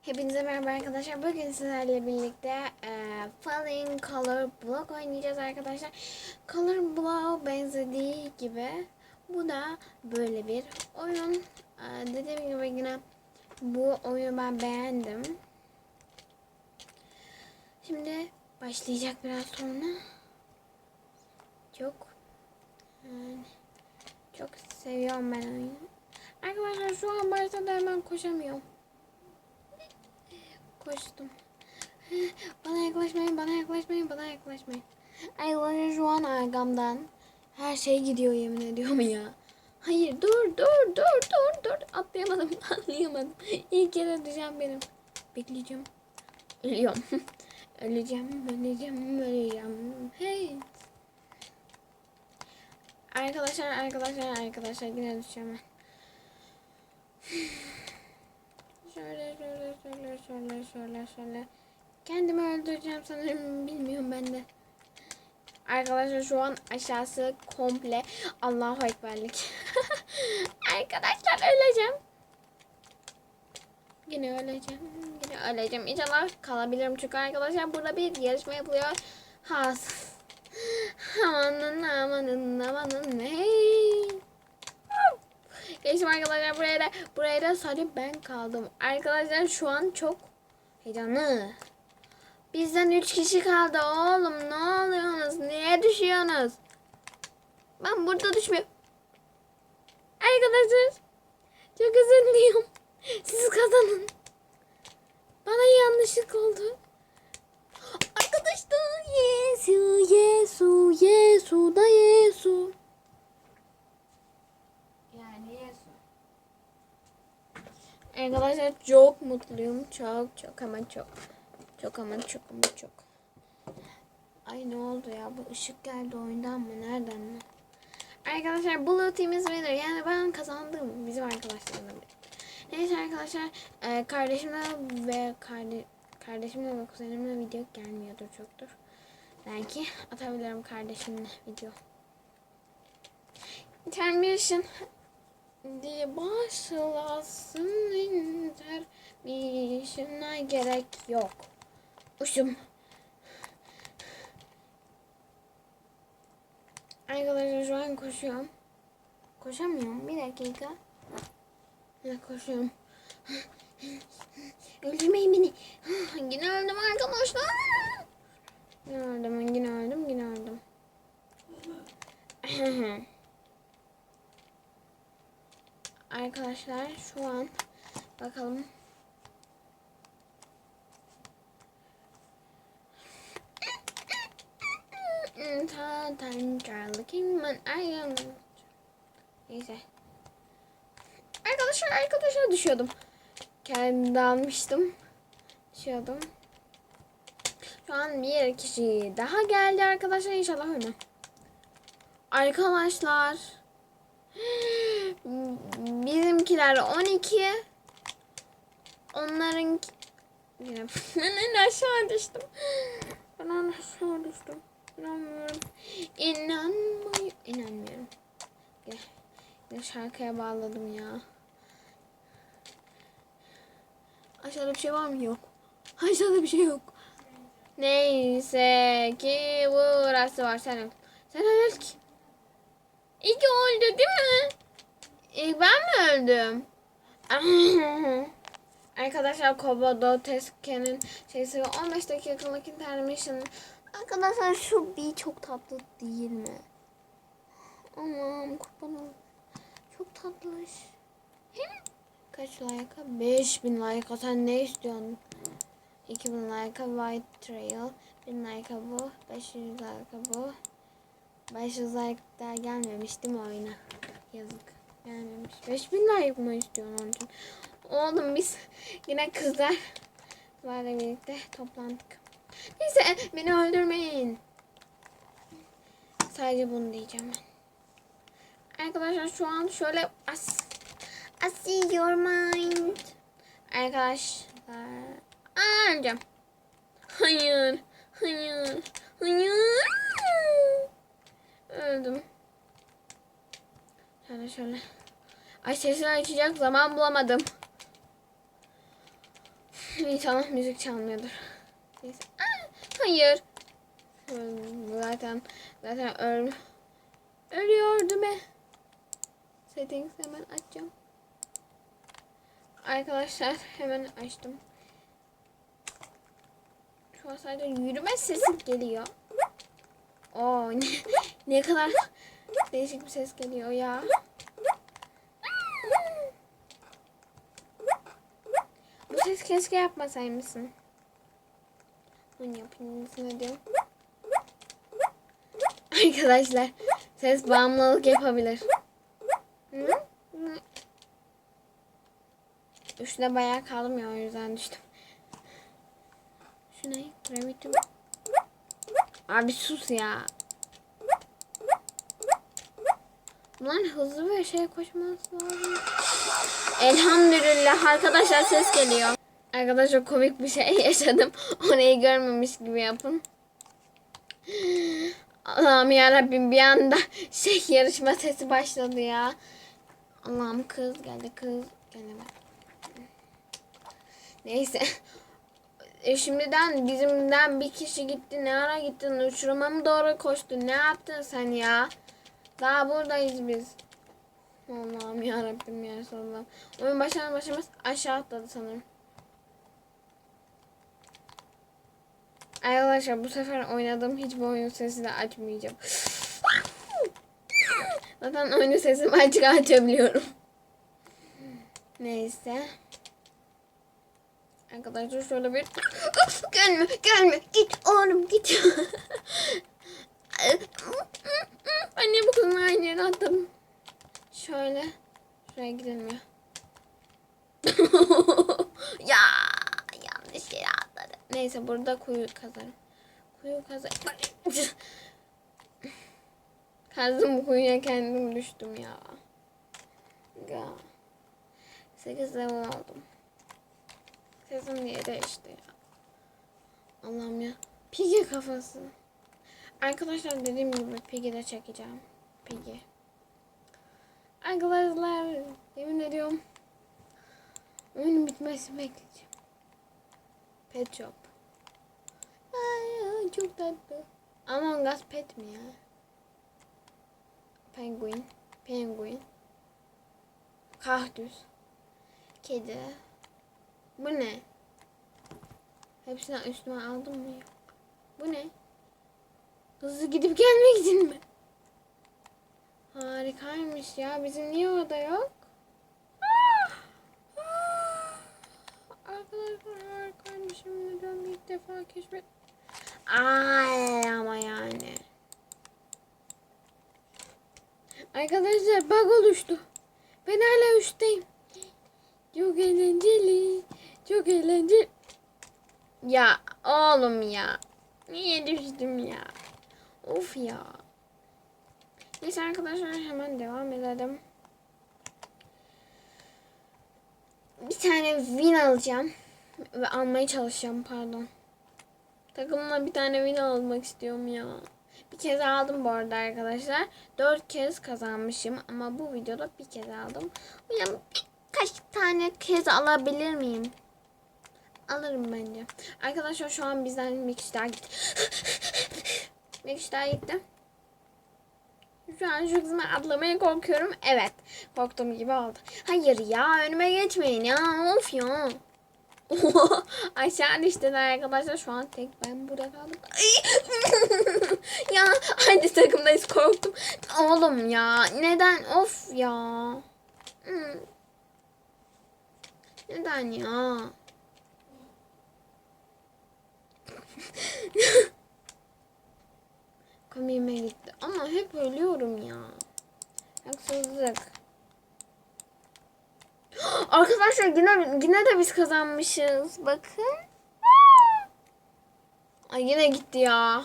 Hepinize merhaba arkadaşlar. Bugün sizlerle birlikte e, Falling Color Block oynayacağız arkadaşlar. Color Block benzediği gibi bu da böyle bir oyun. E, dediğim gibi yine bu oyunu ben beğendim. Şimdi başlayacak biraz sonra. Çok yani çok seviyorum ben oyunu. Arkadaşlar şu an başta hemen koşamıyorum. Koştum. Bana yaklaşmayın, bana yaklaşmayın, bana yaklaşmayın. Arkadaşlar şu an arkamdan her şey gidiyor yemin ediyorum ya. Hayır dur dur dur dur dur. Atlayamadım atlayamadım. İlk kere düşeceğim benim. Bekleyeceğim. Ölüyorum. öleceğim öleceğim öleceğim. Hey. Arkadaşlar arkadaşlar arkadaşlar yine düşeceğim ben. Şöyle şöyle şöyle şöyle şöyle şöyle. Kendimi öldüreceğim sanırım bilmiyorum ben de. Arkadaşlar şu an aşağısı komple Allahu Ekberlik. Arkadaşlar öleceğim. Yine öleceğim. Yine öleceğim. İnşallah kalabilirim çünkü arkadaşlar burada bir yarışma yapılıyor. Has. Amanın amanın amanın hey. Geçtim arkadaşlar buraya da buraya da sadece ben kaldım. Arkadaşlar şu an çok heyecanlı. Bizden 3 kişi kaldı oğlum. Ne oluyorsunuz? Niye düşüyorsunuz? Ben burada düşmüyorum. Arkadaşlar çok özür diliyorum. Siz kazanın. Bana yanlışlık oldu. Arkadaşlar Arkadaşlar çok mutluyum. Çok çok ama çok. Çok ama çok ama çok. Ay ne oldu ya? Bu ışık geldi oyundan mı? Nereden mi? Arkadaşlar Blue Team winner. Yani ben kazandım. Bizim arkadaşlarımla birlikte. Neyse arkadaşlar. E, kardeşimle ve karde kardeşimle ve kuzenimle video gelmiyordur çoktur. Belki atabilirim kardeşimle video. Intermission diye başlasın intermission'a gerek yok. Uçum. Arkadaşlar şu an koşuyorum. Koşamıyorum. Bir dakika. Ya koşuyorum. Öldürmeyin beni. Yine öldüm arkadaşlar. Yine öldüm, yine öldüm, yine öldüm. Arkadaşlar şu an bakalım. Neyse. Arkadaşlar arkadaşlar düşüyordum. Kendi almıştım. Düşüyordum. Şu an bir kişi daha geldi arkadaşlar inşallah ölmem. Arkadaşlar. Bizimkiler 12. Onların yine ben aşağı düştüm. Ben aşağı düştüm. İnanmıyorum. İnanmıyorum. İnanmıyorum. Yine şarkıya bağladım ya. Aşağıda bir şey var mı? Yok. Aşağıda bir şey yok. Neyse ki burası var. Sen öl. Sen öl ki. İlk öldü değil mi? İlk ben mi öldüm? Arkadaşlar Kobodo Teske'nin şeysi ve 15 dakikalık intermission. Arkadaşlar şu bir çok tatlı değil mi? Aman kurban olayım. Çok tatlış. Kaç like'a? 5000 like'a. Sen ne istiyorsun? 2000 like'a White Trail. 1000 like'a bu. 500 like'a bu. 500 like daha gelmemiş değil mi oyuna? Yazık. Gelmemiş. 5000 like mı istiyorsun onun için? Oğlum biz yine kızlarla birlikte toplandık. Neyse beni öldürmeyin. Sadece bunu diyeceğim ben. Arkadaşlar şu an şöyle as I see your mind. Arkadaşlar. Aa. Hayır. Hayır. Hayır. Öldüm. Şöyle şöyle. Ay sesini açacak zaman bulamadım. İnşallah müzik çalmıyordur. Neyse. Aa, hayır. Zaten zaten öl ölüyordu be. Settings hemen açacağım. Arkadaşlar hemen açtım. Şu an sadece yürüme sesi geliyor. Oo ne, kadar değişik bir ses geliyor ya. Bu ses keşke yapmasaymışsın. Onu yapayım ne diyorum. Arkadaşlar ses bağımlılık yapabilir. Üstüne bayağı kaldım ya o yüzden düştüm. Şu ne? Gravity. Abi sus ya. Bunlar hızlı ve şey koşması lazım. Elhamdülillah arkadaşlar ses geliyor. Arkadaşlar komik bir şey yaşadım. Orayı görmemiş gibi yapın. Allah'ım yarabbim bir anda şey yarışma sesi başladı ya. Allah'ım kız geldi kız gelemedi. Neyse. E şimdiden bizimden bir kişi gitti. Ne ara gittin? Uçuruma mı doğru koştun? Ne yaptın sen ya? Daha buradayız biz. Allah'ım ya Rabbim ya Resulallah. Oyun başlar başlamaz aşağı atladı sanırım. Arkadaşlar bu sefer oynadığım hiçbir oyun sesi de açmayacağım. Zaten oyun sesimi açık açabiliyorum. Neyse. Arkadaşlar şöyle bir gelme gelme git oğlum git. Anne bu kızın aynı yere atladım. Şöyle şuraya gidilmiyor. ya yanlış yere atladım. Neyse burada kuyu kazarım. Kuyu kazarım. Kazdım bu kuyuya kendim düştüm ya. Ya. 8 level aldım. Sesim niye değişti ya? Allah'ım ya. Pigi kafası. Arkadaşlar dediğim gibi Pig'i de çekeceğim. Pig'i. Arkadaşlar yemin ediyorum. Oyunun bitmesini bekleyeceğim. Pet Shop. Ay, çok tatlı. Among Us pet mi ya? Penguin. Penguin. Kaktüs. Kedi. Bu ne? Hepsini üstüme aldım mı? Bu ne? Hızlı gidip gelmek için mi? Harikaymış ya. Bizim niye orada yok? Ah! Ah! Arkadaşlar harikaymış. Yemin ediyorum ilk defa keşfet. Ay ama yani. Arkadaşlar bug oluştu. Ben hala üstteyim. Çok eğlenceli. Çok eğlenceli. Ya oğlum ya. Niye düştüm ya? Of ya. Neyse arkadaşlar hemen devam edelim. Bir tane win alacağım. Ve almaya çalışacağım pardon. Takımla bir tane win almak istiyorum ya. Bir kez aldım bu arada arkadaşlar. Dört kez kazanmışım ama bu videoda bir kez aldım. Yüzden kaç tane kez alabilir miyim? Alırım bence. Arkadaşlar şu an bizden bir kişi daha gitti. Bir kişi daha gitti. Şu an şu kızıma atlamaya korkuyorum. Evet. Korktuğum gibi oldu. Hayır ya önüme geçmeyin ya. Of ya. Aşağı düştüler arkadaşlar. Şu an tek ben burada kaldım. ya hadi takımdayız korktum. Oğlum ya neden of ya. Hmm. Neden ya? Komiğime gitti. Ama hep ölüyorum ya. Haksızlık. Arkadaşlar yine, yine de biz kazanmışız. Bakın. Ay yine gitti ya.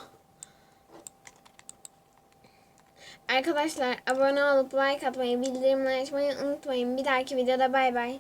Arkadaşlar abone olup like atmayı, bildirimleri açmayı unutmayın. Bir dahaki videoda bay bay.